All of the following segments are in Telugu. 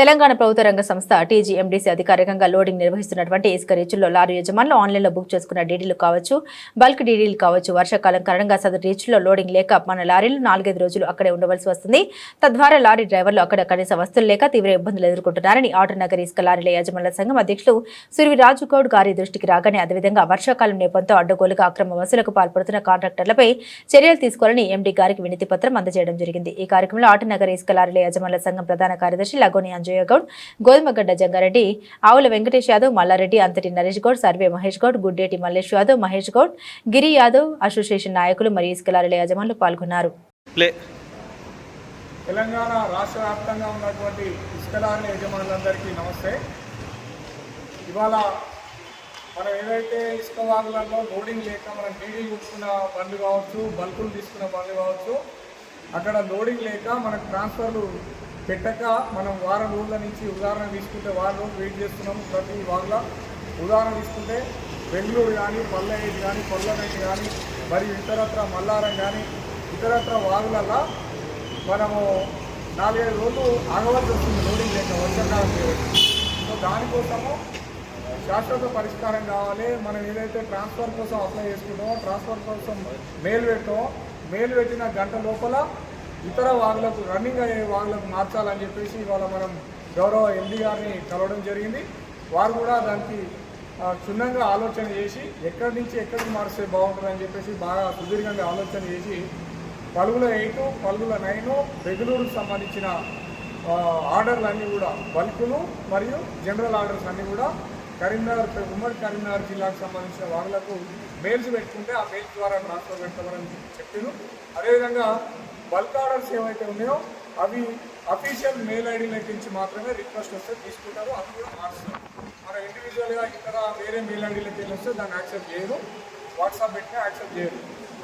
తెలంగాణ ప్రభుత్వ రంగ సంస్థ టీజీఎండీసీ అధికారికంగా లోడింగ్ నిర్వహిస్తున్నటువంటి ఇసుక రీచుల్లో లారీ యజమానులు ఆన్లైన్లో బుక్ చేసుకున్న డీడీలు కావచ్చు బల్క్ డీడీలు కావచ్చు వర్షాకాలం కారణంగా సదరు రీచుల్లో లోడింగ్ లేక మన లారీలు నాలుగైదు రోజులు అక్కడే ఉండవలసి వస్తుంది. తద్వారా లారీ డ్రైవర్లు అక్కడ కనీస వస్తువులు లేక తీవ్ర ఇబ్బందులు ఎదుర్కొంటున్నారని ఆటో నగర్ ఇసుక లారీల యజమానుల సంఘం అధ్యక్షులు సురివి రాజుగౌడ్ గారి దృష్టికి రాగానే అదేవిధంగా వర్షాకాలం నేపథ్యంతో అడ్డగోలుగా అక్రమ వసూలకు పాల్పడుతున్న కాంట్రాక్టర్లపై చర్యలు తీసుకోవాలని ఎండీ గారికి వినతి పత్రం అందజేయడం జరిగింది. ఈ కార్యక్రమంలో ఆటో నగర్ ఇసుక లారీల యజమానుల సంఘం ప్రధాన కార్యదర్శి లగోని అంజయ్య గౌడ్ గోధుమగడ్డ జంగారెడ్డి ఆవుల వెంకటేష్ యాదవ్ మల్లారెడ్డి అంతటి నరేష్ గౌడ్ సర్వే మహేష్ గౌడ్ గుడ్డేటి మల్లేష్ యాదవ్ మహేష్ గౌడ్ గిరి యాదవ్ అసోసియేషన్ నాయకులు మరియు ఇసుక లారీల యాజమాన్లు పాల్గొన్నారు. ప్లే తెలంగాణ రాష్ట్ర వ్యాప్తంగా ఉన్నటువంటి ఇసుకలారిన యజమానులందరికీ నమస్తే. ఇవాళ మనం ఏదైతే ఇసుక వాగులలో లోడింగ్ లేక మనం డీడీ కుట్టుకున్న బండ్లు కావచ్చు బల్కులు తీసుకున్న బండ్లు కావచ్చు అక్కడ లోడింగ్ లేక మనకు ట్రాన్స్ఫర్లు పెట్టక మనం వారం రోజుల నుంచి ఉదాహరణ తీసుకుంటే వారం రోజులు వెయిట్ చేస్తున్నాము ప్రతి వాగుల ఉదాహరణ తీసుకుంటే బెంగళూరు కానీ పల్లెటి కానీ పొల్లనైట్ కానీ మరియు ఇతరత్ర మల్లారం కానీ ఇతరత్ర వాగులల్లో మనము నాలుగైదు రోజులు ఆగవలసి వస్తుంది లోడింగ్ లేక వర్షాకాలం సో దానికోసము శాశ్వత పరిష్కారం కావాలి. మనం ఏదైతే ట్రాన్స్ఫర్ కోసం అప్లై చేసుకుంటామో ట్రాన్స్ఫర్ కోసం మెయిల్ పెట్టామో మెయిల్ పెట్టిన గంట లోపల ఇతర వాగులకు రన్నింగ్ అయ్యే వాగులకు మార్చాలని చెప్పేసి ఇవాళ మనం గౌరవ ఎండి గారిని కలవడం జరిగింది. వారు కూడా దానికి క్షుణ్ణంగా ఆలోచన చేసి ఎక్కడి నుంచి ఎక్కడికి మారిస్తే బాగుంటుందని చెప్పేసి బాగా సుదీర్ఘంగా ఆలోచన చేసి పలుగుల ఎయిట్ పలుగుల నైన్ బెంగళూరుకు సంబంధించిన ఆర్డర్లు అన్నీ కూడా బల్కులు మరియు జనరల్ ఆర్డర్స్ అన్నీ కూడా కరీంనగర్ ఉమ్మడి కరీంనగర్ జిల్లాకు సంబంధించిన వాళ్ళకు మెయిల్స్ పెట్టుకుంటే ఆ మెయిల్స్ ద్వారా ట్రాన్స్ఫర్ పెడతామని చెప్పారు. అదేవిధంగా బల్క్ ఆర్డర్స్ ఏవైతే ఉన్నాయో అవి అఫీషియల్ మెయిల్ ఐడీలకి నుంచి మాత్రమే రిక్వెస్ట్ వస్తే తీసుకుంటారు. అది కూడా మారుస్తారు మన ఇండివిజువల్గా ఇతర వేరే మెయిల్ ఐడీలకి వెళ్ళి వస్తే దాన్ని యాక్సెప్ట్ చేయరు. వాట్సాప్ పెట్టినా యాక్సెప్ట్ చేయరు.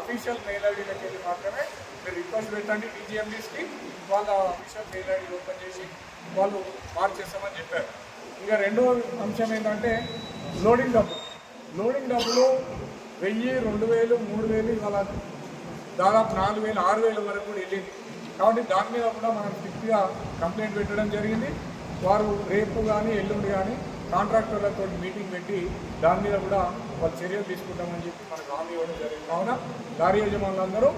అఫీషియల్ మెయిల్ ఐడీలకి వెళ్ళి మాత్రమే మీరు రిక్వెస్ట్ పెట్టండి. టీజీఎండీస్కి వాళ్ళ అఫీషియల్ మెయిల్ ఐడీ ఓపెన్ చేసి వాళ్ళు మార్చేస్తామని చెప్పారు. ఇంకా రెండో అంశం ఏంటంటే లోడింగ్ డబ్బులు. లోడింగ్ డబ్బులు వెయ్యి రెండు వేలు మూడు వేలు ఇవాళ దాదాపు నాలుగు వేలు ఆరు వేల వరకు కూడా వెళ్ళింది. కాబట్టి దాని మీద కూడా మనం స్ట్రిక్ట్గా కంప్లైంట్ పెట్టడం జరిగింది. వారు రేపు కానీ ఎల్లుండి కానీ కాంట్రాక్టర్లతో మీటింగ్ పెట్టి దాని మీద కూడా వాళ్ళు చర్యలు తీసుకుంటామని చెప్పి మనకు హామీ ఇవ్వడం జరిగింది. కావున దారి యజమానులందరూ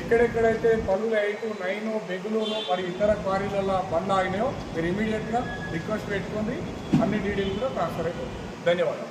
ఎక్కడెక్కడైతే పనులు ఎయిట్ నైన్ బెగులూరు మరియు ఇతర క్వారీలలో బండ్లు ఆగినాయో మీరు ఇమీడియట్గా రిక్వెస్ట్ పెట్టుకోండి. అన్ని డీటెయిల్స్ కూడా ట్రాన్స్ఫర్ అయిపోతుంది. ధన్యవాదాలు.